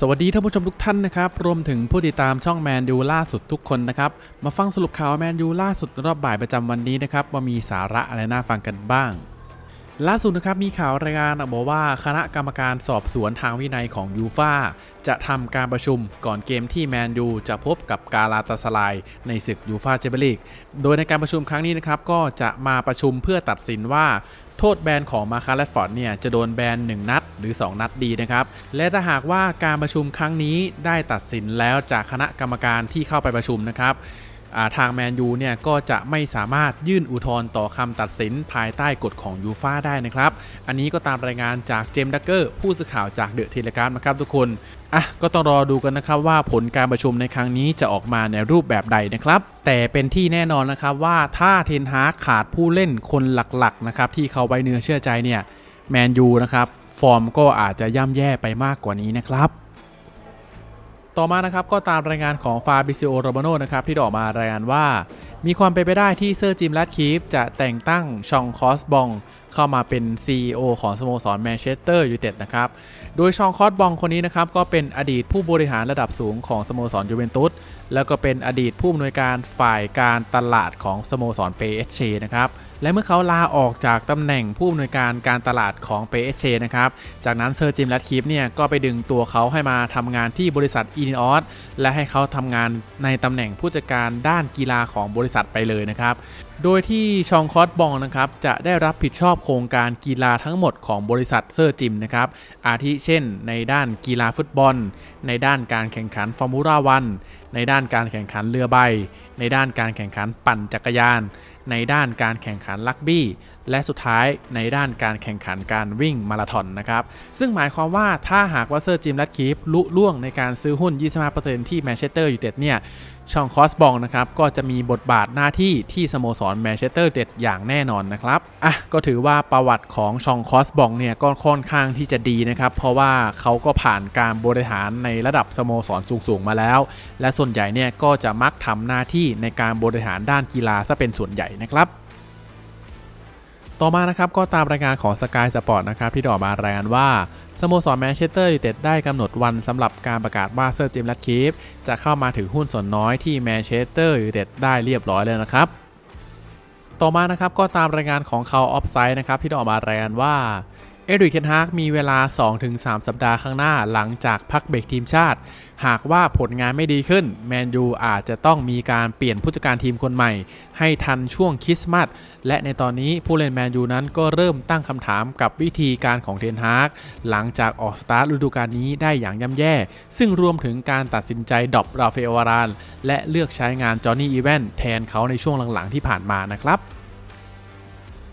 สวัสดีท่านผู้ชมทุกท่านนะครับ รวมถึงผู้ติดตามช่องแมนยูล่าสุดทุกคนนะครับ มาฟังสรุปข่าวแมนยูล่าสุดรอบบ่ายประจำวันนี้นะครับ ว่ามีสาระอะไรน่าฟังกันบ้าง ล่าสุดนะครับมีข่าวรายงานบอกว่าคณะกรรมการสอบสวนทางวินัยของยูฟาจะทำการประชุมก่อนเกมที่แมนยูจะพบกับกาลาตาสลายในศึกยูฟาแชมเปี้ยนลีก โดยในการประชุมครั้งนี้นะครับก็จะมาประชุมเพื่อตัดสินว่าโทษแบนของมาคาร์ลฟอร์ดเนี่ยจะโดนแบน1 นัดหรือ 2 นัดดีนะครับ และถ้าหากว่าการประชุมครั้งนี้ได้ตัดสินแล้วจากคณะกรรมการที่เข้าไปประชุมนะครับ ทางแมนยูเนี่ยก็จะไม่สามารถยื่นอุทธรณ์ต่อคำตัดสินภายใต้กฎของยูฟ่าได้นะครับ อันนี้ก็ตามรายงานจากเจมส์ดักเกอร์ผู้สื่อข่าวจากเดอะเทเลกราฟนะครับทุกคนอะก็ต้องรอดูกันนะครับว่าผลการประชุมในครั้งนี้จะออกมาในรูปแบบใดนะครับ แต่เป็นที่แน่นอนนะครับว่าถ้าเทนฮาขาดผู้เล่นคนหลักๆนะครับที่เขาไว้เนื้อเชื่อใจเนี่ยแมนยูนะครับฟอร์มก็อาจจะย่ำแย่ไปมากกว่านี้นะครับ ต่อมานะครับก็ตามรายงานของฟาบิซิโอโรมาโนนะครับที่ได้ออกมารายงานว่า มีความเป็นไปได้ที่เซอร์จิมแรดคีฟจะแต่งตั้งชองคอสบองเข้ามาเป็น CEO ของสโมสรแมนเชสเตอร์ยูไนเต็ดนะครับ โดยชองคอสบองคนนี้นะครับก็เป็นอดีตผู้บริหารระดับสูงของสโมสรยูเวนตุสแล้วก็เป็นอดีตผู้อำนวยการฝ่ายการตลาดของสโมสรเปเอชนะครับและเมื่อเขาลาออกจากตำแหน่งผู้อำนวยการการตลาดของเปเอนะครับ จากนั้นเซอร์จิมแรดคีฟเนี่ยก็ไปดึงตัวเขาให้มาทำงานที่บริษัทอีนิออสและให้เขาทำงานในตำแหน่งผู้จัดการด้านกีฬาของบริษัทไปเลยนะครับ โดยที่ชองคอสบองนะครับจะได้รับผิดชอบโครงการกีฬาทั้งหมดของบริษัทเซอร์จิมนะครับอาทิเช่น ในด้านกีฬาฟุตบอล ในด้านการแข่งขันฟอร์มูล่าวันในด้านการแข่งขันเรือใบ ในด้านการแข่งขันปั่นจักรยาน ในด้านการแข่งขันลักบี้ และสุดท้ายในด้านการแข่งขันการวิ่งมาราธอนนะครับ ซึ่งหมายความว่าถ้าหากว่าเซอร์จิมแรดคีฟลุล่วงในการซื้อหุ้น 25%ที่แมนเชสเตอร์ยูไนเต็ดเนี่ยช่องคอสบองนะครับก็จะมีบทบาทหน้าที่ที่สโมสรแมนเชสเตอร์เต็ดอย่างแน่นอนนะครับอะก็ถือว่าประวัติของชองคอสบองเนี่ยก็ค่อนข้างที่จะดีนะครับ เพราะว่าเขาก็ผ่านการบริหารในระดับสโมสรสูงๆมาแล้ว และส่วนใหญ่เนี่ยก็จะมักทำหน้าที่ในการบริหารด้านกีฬาซะเป็นส่วนใหญ่นะครับ ต่อมานะครับก็ตามรายงานของ Sky Sport นะครับที่ดออกมารายงานว่าสโมสรแมนเชสเตอร์ยูไนเต็ดได้กำหนดวันสำหรับการประกาศว่าเซอร์จิมแรดคีฟจะเข้ามาถือหุ้นส่วนน้อยที่แมนเชสเตอร์ยูไนเต็ดได้เรียบร้อยแล้วนะครับ ต่อมานะครับก็ตามรายงานของเขาออฟไซด์นะครับที่ได้ออกมารายงานว่า เอริกเคนฮากมีเวลา 2-3 สัปดาห์ข้างหน้าหลังจากพักเบรกทีมชาติ หากว่าผลงานไม่ดีขึ้น แมนยูอาจจะต้องมีการเปลี่ยนผู้จัดการทีมคนใหม่ ให้ทันช่วงคริสต์มาสและในตอนนี้ผู้เล่นแมนยูนั้นก็เริ่มตั้งคำถามกับวิธีการของเทนฮากหลังจากออกสตาร์ทฤดูกาลนี้ได้อย่างย่ำแย่ ซึ่งรวมถึงการตัดสินใจดรอปราเฟลวารานและเลือกใช้งานจอห์นนี่อีแวนแทนเขาในช่วงหลังๆที่ผ่านมานะครับ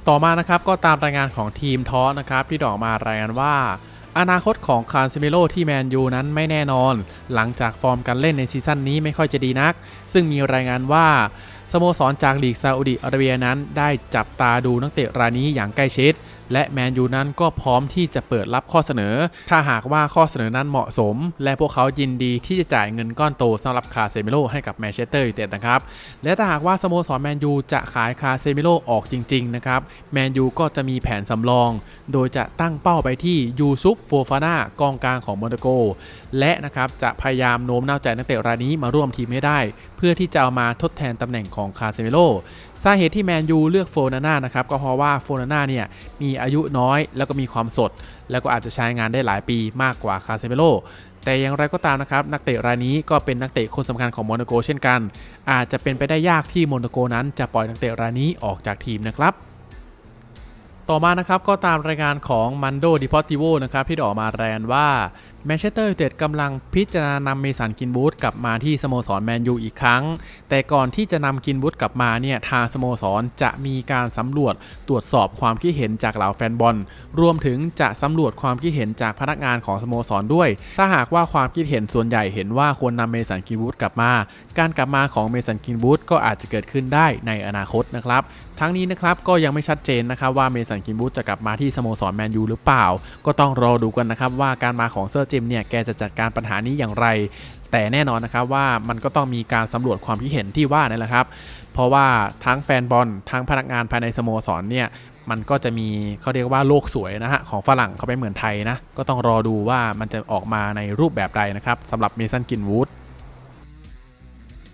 ต่อมานะครับก็ตามรายงานของทีมทอสนะครับที่ดออกมารายงานว่า อนาคตของคาร์ซิเมโลที่แมนยูนั้นไม่แน่นอน หลังจากฟอร์มการเล่นในซีซั่นนี้ไม่ค่อยจะดีนัก ซึ่งมีรายงานว่าสโมสรจากลีกซาอุดิอาระเบียนั้นได้จับตาดูนักเตะรายนี้อย่างใกล้ชิด และแมนยูนั้นก็พร้อมที่จะเปิดรับข้อเสนอ ถ้าหากว่าข้อเสนอนั้นเหมาะสม และพวกเขายินดีที่จะจ่ายเงินก้อนโตสำหรับคาเซมิโลให้กับแมนเชสเตอร์ยูไนเต็ดนะครับ และถ้าหากว่าสโมสรแมนยูจะขายคาเซมิโลออกจริงๆนะครับ แมนยูก็จะมีแผนสำรอง โดยจะตั้งเป้าไปที่ยูซุปโฟฟาน่ากองกลางของโมนาโก และนะครับจะพยายามโน้มน้าวใจนักเตะรายนี้มาร่วมทีมให้ได้ เพื่อที่จะเอามาทดแทนตำแหน่งของคาเซมิโล สาเหตุที่แมนยูเลือกโฟนาน่านะครับก็เพราะว่าโฟนาน่าเนี่ยมีอายุน้อย แล้วก็มีความสด แล้วก็อาจจะใช้งานได้หลายปีมากกว่าคาเซมิโลแต่อย่างไรก็ตามนะครับ นักเตะรายนี้ก็เป็นนักเตะคนสำคัญของโมนาโกเช่นกัน อาจจะเป็นไปได้ยากที่โมนาโกนั้นจะปล่อยนักเตะรายนี้ออกจากทีมนะครับต่อมานะครับก็ตามรายงานของมันโดดิพอติโวนะครับที่ออกมารายงานว่า แมนเชสเตอร์ยูไนเต็ดกำลังพิจารณานำเมสันกินบูธกลับมาที่สโมสรแมนยูอีกครั้ง แต่ก่อนที่จะนำกินบูธกลับมาเนี่ยทางสโมสรจะมีการสำรวจตรวจสอบความคิดเห็นจากเหล่าแฟนบอล รวมถึงจะสำรวจความคิดเห็นจากพนักงานของสโมสรด้วย ถ้าหากว่าความคิดเห็นส่วนใหญ่เห็นว่าควรนำเมสันกินบูธกลับมา การกลับมาของเมสันกินบูธก็อาจจะเกิดขึ้นได้ในอนาคตนะครับ ทั้งนี้นะครับก็ยังไม่ชัดเจนนะครับว่าเมสันกินบูธจะกลับมาที่สโมสรแมนยูหรือเปล่า ก็ต้องรอดูกันนะครับว่าการมาของเซอร์จิมเนี่ยแกจะจัดการปัญหานี้อย่างไร แต่แน่นอนนะครับว่ามันก็ต้องมีการสำรวจความคิดเห็นที่ว่านี่แหละครับ เพราะว่าทั้งแฟนบอลทั้งพนักงานภายในสโมสรเนี่ยมันก็จะมีเขาเรียกว่าโลกสวยนะฮะ ของฝรั่งเขาไม่เหมือนไทยนะ ก็ต้องรอดูว่ามันจะออกมาในรูปแบบใดนะครับสำหรับเมสันกินวูด